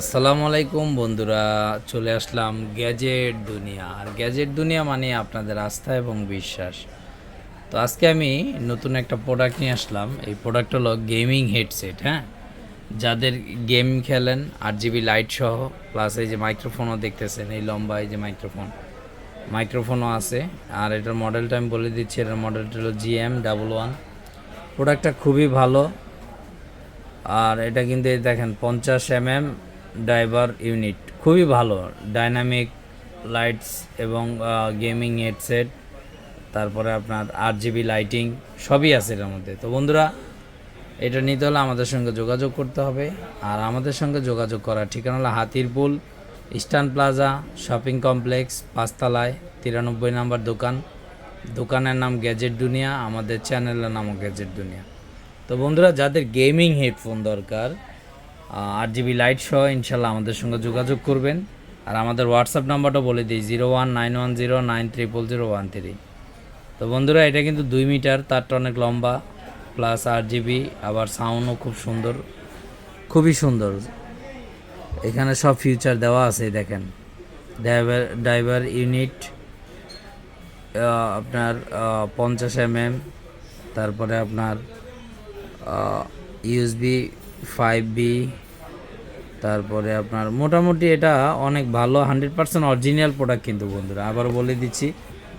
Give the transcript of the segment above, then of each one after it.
আসসালামু আলাইকুম বন্ধুরা, চলে আসলাম গ্যাজেট দুনিয়া। আর গ্যাজেট দুনিয়া মানে আপনাদের আস্থা এবং বিশ্বাস। তো আজকে আমি নতুন একটা প্রোডাক্ট নিয়ে আসলাম। এই প্রোডাক্ট হলো গেমিং হেডসেট হ্যাঁ? যাদের গেম খেলেন, আট জিবি লাইট সহ প্লাস এই যে মাইক্রোফোনও দেখতেছেন, এই লম্বা এই যে মাইক্রোফোন মাইক্রোফোনও আছে। আর এটার মডেলটা আমি বলে দিচ্ছি, এটার মডেলটা হলো জিএম ডাবল ওয়ান প্রোডাক্টটা খুবই ভালো। আর এটা কিন্তু দেখেন, পঞ্চাশ এম এম ড্রাইভার ইউনিট খুবই ভালো। ডাইনামিক লাইটস এবং গেমিং হেডসেট তারপরে আপনার আট জিবি লাইটিং সবই আছে এটার মধ্যে। তো বন্ধুরা, এটা নিতে হলে আমাদের সঙ্গে যোগাযোগ করতে হবে। আর আমাদের সঙ্গে যোগাযোগ করার ঠিকানা হলো Hatirpool, eastern plaza, shopping complex, পাঁচতলায়, তিরানব্বই নাম্বার দোকান। দোকানের নাম গ্যাজেট দুনিয়া, আমাদের চ্যানেলের নামও গ্যাজেট দুনিয়া। তো বন্ধুরা, যাদের গেমিং হেডফোন দরকার আট জিবি লাইট সহ ইনশাল্লাহ আমাদের সঙ্গে যোগাযোগ করবেন। আর আমাদের হোয়াটসঅ্যাপ নাম্বারটা বলে দিই, zero one nine one zero nine triple zero one three. তো বন্ধুরা, এটা কিন্তু দুই মিটার, তারটা অনেক লম্বা প্লাস আট জিবি আবার সাউন্ডও খুব সুন্দর, খুবই সুন্দর। এখানে সব ফিউচার দেওয়া আছে, দেখেন। ড্রাইভার ড্রাইভার ইউনিট আপনার পঞ্চাশ এম এম তারপরে আপনার ইউএসবি ফাইভ বি তারপরে আপনার মোটামুটি এটা অনেক ভালো হান্ড্রেড পার্সেন্ট অরিজিনাল প্রোডাক্ট কিন্তু বন্ধুরা। আবার বলে দিচ্ছি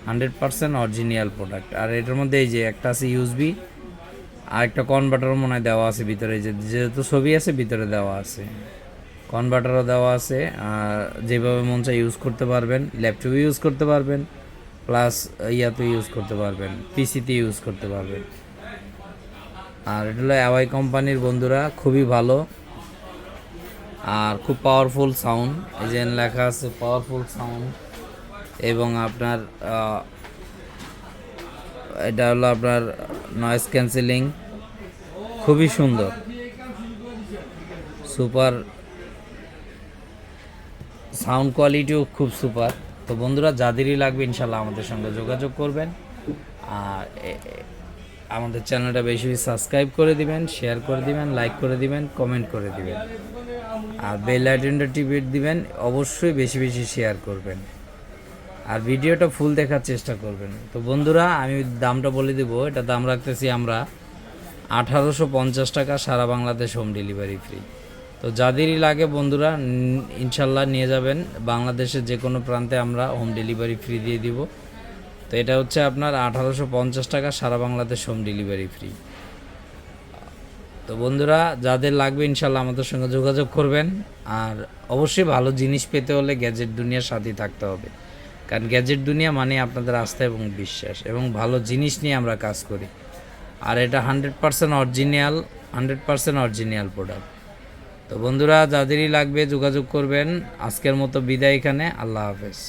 হান্ড্রেড পার্সেন্ট অরিজিনাল প্রোডাক্ট আর এটার মধ্যে এই যে একটা আছে ইউএসবি আর একটা কনভার্টারও মনে হয় দেওয়া আছে ভিতরে যে যেহেতু ছবি আছে, ভিতরে দেওয়া আছে। কনভার্টারও দেওয়া আছে, আর যেভাবে মন চায় ইউজ করতে পারবেন ল্যাপটপে ইউজ করতে পারবেন প্লাস ইয়াতে ইউজ করতে পারবেন পিসিতে ইউজ করতে পারবেন। আর এটা হলো অ্যাওয়াই কোম্পানির বন্ধুরা, খুবই ভালো। আর খুব পাওয়ারফুল সাউন্ড এই যে লেখা আছে পাওয়ারফুল সাউন্ড এবং আপনার এটা হলো আপনার নয়েজ ক্যান্সেলিং খুবই সুন্দর সুপার সাউন্ড কোয়ালিটিও খুব সুপার তো বন্ধুরা যাদেরই লাগবে ইনশাল্লাহ আমাদের সঙ্গে যোগাযোগ করবেন, আর আমাদের চ্যানেলটা বেশি বেশি সাবস্ক্রাইব করে দিবেন শেয়ার করে দিবেন লাইক করে দিবেন কমেন্ট করে দিবেন। আর বেল আইটেনটা টিপে দিবেন, অবশ্যই বেশি বেশি শেয়ার করবেন। আর ভিডিওটা ফুল দেখার চেষ্টা করবেন। তো বন্ধুরা, আমি দামটা বলে দেব, এটা দাম রাখতেছি আমরা আঠারোশো পঞ্চাশ টাকা, সারা বাংলাদেশ হোম ডেলিভারি ফ্রি তো যাদেরই লাগে বন্ধুরা, ইনশাল্লাহ নিয়ে যাবেন। বাংলাদেশের যে কোনো প্রান্তে আমরা হোম ডেলিভারি ফ্রি দিয়ে দিব। তো এটা হচ্ছে আপনার আঠারোশো পঞ্চাশ টাকা সারা বাংলাদেশ হোম ডেলিভারি ফ্রি। তো বন্ধুরা, যাদের লাগবে ইনশাল্লাহ আমাদের সঙ্গে যোগাযোগ করবেন। আর অবশ্যই ভালো জিনিস পেতে হলে গ্যাজেট দুনিয়ার সাথেই থাকতে হবে। কারণ গ্যাজেট দুনিয়া মানে আপনাদের আস্থা এবং বিশ্বাস এবং ভালো জিনিস নিয়ে আমরা কাজ করি। আর এটা hundred percent original, hundred percent original product. তো বন্ধুরা, যাদেরই লাগবে যোগাযোগ করবেন। আজকের মতো বিদায় এখানে, আল্লাহ হাফেজ।